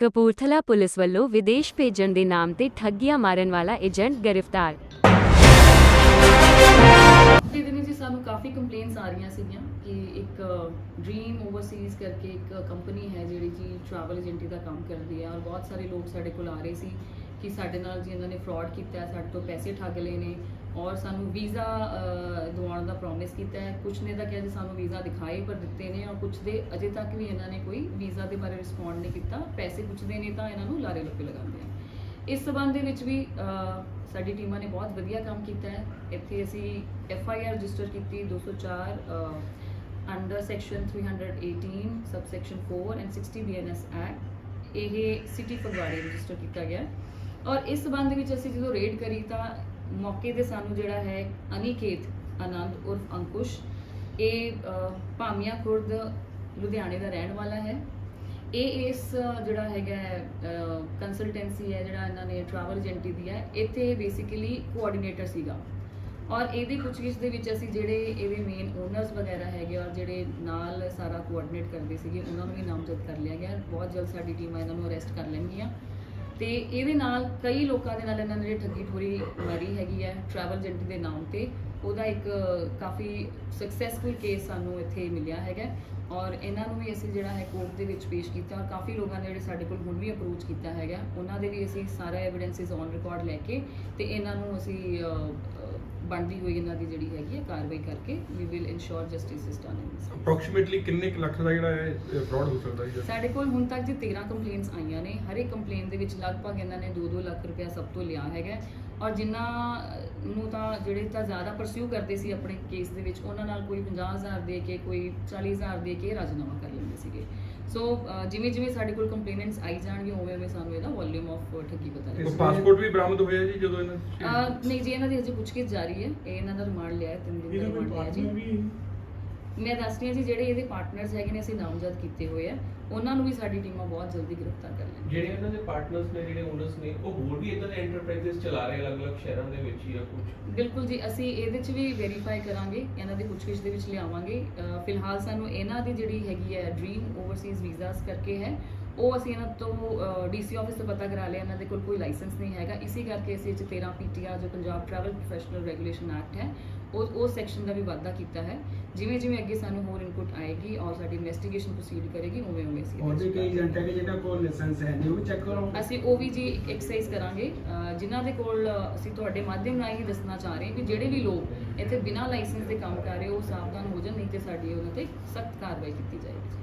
Kapurthala police ਵੱਲੋਂ ਵਿਦੇਸ਼ ਭੇਜਣ ਦੇ ਨਾਮ ਤੇ ਠੱਗੀਆਂ ਮਾਰਨ ਵਾਲਾ ਏਜੰਟ ਗ੍ਰਿਫਤਾਰ। ਪਿਛਲੇ ਦਿਨੀ ਜੀ ਸਾਨੂੰ ਕਾਫੀ ਕੰਪਲੇਂਟਸ ਆ ਰਹੀਆਂ ਸੀਗੀਆਂ ਕਿ ਇੱਕ ਡ੍ਰੀਮ ਓਵਰਸੀਜ਼ ਕਰਕੇ ਇੱਕ ਕੰਪਨੀ ਹੈ ਜਿਹੜੀ ਕਿ ਟਰੈਵਲ ਏਜੰਟੀ ਦਾ ਕੰਮ ਕਰਦੀ ਹੈ ਔਰ ਬਹੁਤ ਸਾਰੇ ਲੋਕ ਸਾਡੇ ਕੋਲ ਆ ਰਹੇ ਸੀ ਕਿ ਸਾਡੇ ਨਾਲ ਜੀ ਇਹਨਾਂ ਨੇ ਫਰਾਡ ਕੀਤਾ, ਸਾਡੇ ਤੋਂ ਪੈਸੇ ਠੱਗ ਲਏ ਨੇ ਔਰ ਸਾਨੂੰ ਵੀਜ਼ਾ ਦਾ ਪ੍ਰੋਮਿਸ ਕੀਤਾ ਹੈ। ਕੁਝ ਨੇ ਤਾਂ ਕਿਹਾ ਜੀ ਸਾਨੂੰ ਵੀਜ਼ਾ ਦਿਖਾਏ, ਪਰ ਦਿੱਤੇ ਨੇ ਔਰ ਕੁਝ ਦੇ ਅਜੇ ਤੱਕ ਵੀ ਇਹਨਾਂ ਨੇ ਕੋਈ ਵੀਜ਼ਾ ਦੇ ਬਾਰੇ ਰਿਸਪੌਂਡ ਨਹੀਂ ਕੀਤਾ। ਪੈਸੇ ਪੁੱਛਦੇ ਨੇ ਤਾਂ ਇਹਨਾਂ ਨੂੰ ਲਾਰੇ ਲੱਪੇ ਲਗਾਉਂਦੇ ਆ। ਇਸ ਸਬੰਧ ਦੇ ਵਿੱਚ ਵੀ ਸਾਡੀ ਟੀਮਾਂ ਨੇ ਬਹੁਤ ਵਧੀਆ ਕੰਮ ਕੀਤਾ ਹੈ। ਇੱਥੇ ਅਸੀਂ ਐਫ ਆਈ ਆਰ ਰਜਿਸਟਰ ਕੀਤੀ 204 under section 318 sub section 4 and 60 BNS act ਇਹ ਸਿਟੀ ਫਗਵਾੜੇ ਰਜਿਸਟਰ ਕੀਤਾ ਗਿਆ। ਔਰ ਇਸ ਸਬੰਧ ਵਿੱਚ ਅਸੀਂ ਜਦੋਂ ਰੇਡ ਕਰੀ ਤਾਂ ਮੌਕੇ ਤੇ ਸਾਨੂੰ ਜਿਹੜਾ ਹੈ ਅਨਿਕੇਤ ਆਨੰਦ ਉਰਫ ਅੰਕੁਸ਼। ਇਹ ਭਾਮੀਆਂ ਖੁਰਦ ਲੁਧਿਆਣੇ ਦਾ ਰਹਿਣ ਵਾਲਾ ਹੈ। ਇਹ ਇਸ, ਜਿਹੜਾ ਹੈਗਾ ਕੰਸਲਟੈਂਸੀ ਹੈ, ਜਿਹੜਾ ਇਹਨਾਂ ਨੇ ਟਰੈਵਲ ਏਜੰਟੀ ਦੀ ਹੈ, ਇੱਥੇ ਬੇਸਿਕਲੀ ਕੋਆਰਡੀਨੇਟਰ ਸੀਗਾ। ਔਰ ਇਹਦੀ ਪੁੱਛਗਿੱਛ ਦੇ ਵਿੱਚ ਅਸੀਂ ਜਿਹੜੇ ਇਹਦੇ ਮੇਨ ਓਨਰਸ ਵਗੈਰਾ ਹੈਗੇ ਔਰ ਜਿਹੜੇ ਨਾਲ ਸਾਰਾ ਕੋਆਰਡੀਨੇਟ ਕਰਦੇ ਸੀਗੇ, ਉਹਨਾਂ ਨੂੰ ਵੀ ਨਾਮਜ਼ਦ ਕਰ ਲਿਆ ਗਿਆ। ਬਹੁਤ ਜਲਦ ਸਾਡੀ ਟੀਮਾਂ ਇਹਨਾਂ ਨੂੰ ਅਰੈਸਟ ਕਰ ਲੈਣਗੀਆਂ। ਤੇ ਇਹਦੇ ਨਾਲ ਕਈ ਲੋਕਾਂ ਦੇ ਨਾਲ ਇਹਨਾਂ ਨੇ ਠੱਗੀ ਠੋਰੀ ਮਾਰੀ ਹੈਗੀ ਹੈ ਟਰੈਵਲ ਏਜੰਟੀ ਦੇ ਨਾਮ ਤੇ ਉਹਦਾ ਇੱਕ ਕਾਫੀ ਸਕਸੈਸਫੁਲ ਕੇਸ ਸਾਨੂੰ ਇੱਥੇ ਮਿਲਿਆ ਹੈਗਾ ਔਰ ਇਹਨਾਂ ਨੂੰ ਵੀ ਅਸੀਂ ਜਿਹੜਾ ਹੈ ਕੋਰਟ ਦੇ ਵਿੱਚ ਪੇਸ਼ ਕੀਤਾ ਔਰ ਕਾਫੀ ਲੋਕਾਂ ਨੇ ਜਿਹੜੇ ਸਾਡੇ ਕੋਲ ਹੁਣ ਵੀ ਅਪਰੋਚ ਕੀਤਾ ਹੈਗਾ ਉਹਨਾਂ ਦੇ ਵੀ ਅਸੀਂ ਸਾਰਾ ਐਵੀਡੈਂਸਿਸ ਔਨ ਰਿਕਾਰਡ ਲੈ ਕੇ ਤੇ ਇਹਨਾਂ ਨੂੰ ਅਸੀਂ ਬਣਦੀ ਹੋਈ ਇਹਨਾਂ ਦੀ ਜਿਹੜੀ ਹੈਗੀ ਹੈ ਕਾਰਵਾਈ ਕਰਕੇ we will ensure justice is done in this approximately ਕਿੰਨੇ ਕੁ ਲੱਖ ਦਾ ਜਿਹੜਾ ਹੈ ਫਰਾਡ ਹੋ ਸਕਦਾ ਜੀ? ਸਾਡੇ ਕੋਲ ਹੁਣ ਤੱਕ ਜੀ 13 ਕੰਪਲੇਨਸ ਆਈਆਂ ਨੇ ਹਰ ਇੱਕ ਕੰਪਲੇਨ ਦੇ ਵਿੱਚ ਲਗਭਗ ਇਹਨਾਂ ਨੇ 2-2 ਲੱਖ ਰੁਪਇਆ ਸਭ ਤੋਂ ਲਿਆ ਹੈਗਾ ਔਰ ਜਿਨ੍ਹਾਂ ਨੂੰ ਤਾਂ ਜਿਹੜੇ ਤਾਂ ਜ਼ਿਆਦਾ ਪਰਸਿਊ ਕਰਦੇ ਸੀ ਆਪਣੇ ਕੇਸ ਦੇ ਵਿੱਚ ਉਹਨਾਂ ਨਾਲ ਕੋਈ 50000 ਦੇ ਕੇ ਕੋਈ 40000 ਦੇ ਕੇ ਰਾਜਨਾਮਾ ਕਰ ਲੈਂਦੇ ਸੀਗੇ। ਸੋ ਜਿਵੇਂ ਜਿਵੇਂ ਸਾਡੇ ਕੋਲ ਕੰਪਲੇਨੈਂਟਸ ਆਈ ਜਾਣਗੇ ਉਵੇਂ ਉਵੇਂ ਸਾਨੂੰ ਇਹਦਾ ਵੋਲਿਊਮ ਆਫ ਠੱਗੀ ਪਤਾ ਲੱਗੇਗਾ। ਪਾਸਪੋਰਟ ਵੀ ਬਰਾਮਦ ਹੋਇਆ ਜੀ ਜਦੋਂ ਇਹਨਾਂ ਨਹੀਂ ਜੀ ਇਹਨਾਂ ਦੀ ਹਜੇ ਪੁੱਛਗਿੱਛ ਜਾਰੀ ਹੈ। ਇਹ ਇਹਨਾਂ ਦਾ ਰਿਮਾਂਡ ਲਿਆ ਹੈ ਤਿੰਨ ਦਿਨ ਦਾ ਰਿਮਾਂਡ ਲਿਆ ਜੀ। ਮੈਂ ਦੱਸ ਰਹੀ ਹਾਂ ਜੀ ਜਿਹੜੇ ਇਹਦੇ ਪਾਰਟਨਰਸ ਹੈਗੇ ਨੇ ਅਸੀਂ ਨਾਮਜ਼ਦ ਕੀਤੇ ਹੋਏ ਆ। ਉਹਨਾਂ ਨੂੰ ਵੀ ਸਾਡੀ ਟੀਮਾਂ ਬਹੁਤ ਜਲਦੀ ਗ੍ਰਿਫਤਾਰ ਕਰ ਲੈਣਗੀਆਂ। ਜਿਹੜੇ ਉਹਨਾਂ ਦੇ ਪਾਰਟਨਰਸ ਨੇ ਜਿਹੜੇ ਓਨਰਸ ਨੇ ਉਹ ਹੋਰ ਵੀ ਇਦਾਂ ਦੇ ਐਂਟਰਪ੍ਰਾਈਜ਼ਸ ਚਲਾ ਰਹੇ ਅਲੱਗ-ਅਲੱਗ ਸ਼ਹਿਰਾਂ ਦੇ ਵਿੱਚ ਜਾਂ ਕੁਝ ਬਿਲਕੁਲ ਜੀ ਅਸੀਂ ਇਹਦੇ 'ਚ ਵੀ ਵੈਰੀਫਾਈ ਕਰਾਂਗੇ ਇਹਨਾਂ ਦੀ ਪੁੱਛਗਿੱਛ ਦੇ ਵਿੱਚ ਲਿਆਵਾਂਗੇ। ਫਿਲਹਾਲ ਸਾਨੂੰ ਇਹਨਾਂ ਦੀ ਜਿਹੜੀ ਹੈਗੀ ਹੈ ਡ੍ਰੀਮ ਓਵਰਸੀਜ਼ ਵੀਜ਼ਾਸ ਕਰਕੇ ਹੈ ਉਹ ਅਸੀਂ ਇਹਨਾਂ ਤੋਂ ਡੀਸੀ ਆਫਿਸ ਤੋਂ ਪਤਾ ਕਰਾ ਲਿਆ ਇਹਨਾਂ ਦੇ ਕੋਲ ਕੋਈ ਲਾਇਸੈਂਸ ਨਹੀਂ ਹੈਗਾ। ਇਸੇ ਕਰਕੇ ਅਸੀਂ ਇਹ 'ਚ 13 ਪੀਟੀਆਰ ਜੋ Punjab travel professional regulation act ਹੈ ਉਹ ਉਹ ਸੈਕਸ਼ਨ ਦਾ ਵੀ ਵਾਧਾ ਕੀਤਾ ਹੈ। ਜਿਵੇਂ ਜਿਵੇਂ ਅੱਗੇ ਸਾਨੂੰ ਹੋਰ ਇਨਪੁਟ ਆਏਗੀ ਔਰ ਸਾਡੀ ਇਨਵੈਸਟੀਗੇਸ਼ਨ ਪ੍ਰੋਸੀਡ ਕਰੇਗੀ ਉਵੇਂ ਉਵੇਂ ਅਸੀਂ ਉਹਦੇ ਵਿੱਚ ਕਈ ਏਜੰਟ ਹੈ ਕਿ ਜਿਹਨਾਂ ਕੋਲ ਲਾਇਸੈਂਸ ਹੈ ਨਹੀਂ ਉਹ ਚੈੱਕ ਕਰੋ। ਅਸੀਂ ਉਹ ਵੀ ਜੀ ਐਕਸਰਸਾਈਜ਼ ਕਰਾਂਗੇ। ਜਿਨ੍ਹਾਂ ਦੇ ਕੋਲ ਅਸੀਂ ਤੁਹਾਡੇ ਮਾਧਿਅਮ ਰਾਹੀਂ ਹੀ ਦੱਸਣਾ ਚਾਹ ਰਹੇ ਹਾਂ ਕਿ ਜਿਹੜੇ ਵੀ ਲੋਕ ਇੱਥੇ ਬਿਨਾਂ ਲਾਇਸੈਂਸ ਦੇ ਕੰਮ ਕਰ ਰਹੇ ਉਹ ਸਾਵਧਾਨ ਹੋ ਜਾਣ ਨਹੀਂ ਤੇ ਸਾਡੀ ਉਹਨਾਂ ਤੇ ਸਖਤ ਕਾਰਵਾਈ ਕੀਤੀ ਜਾਏਗੀ।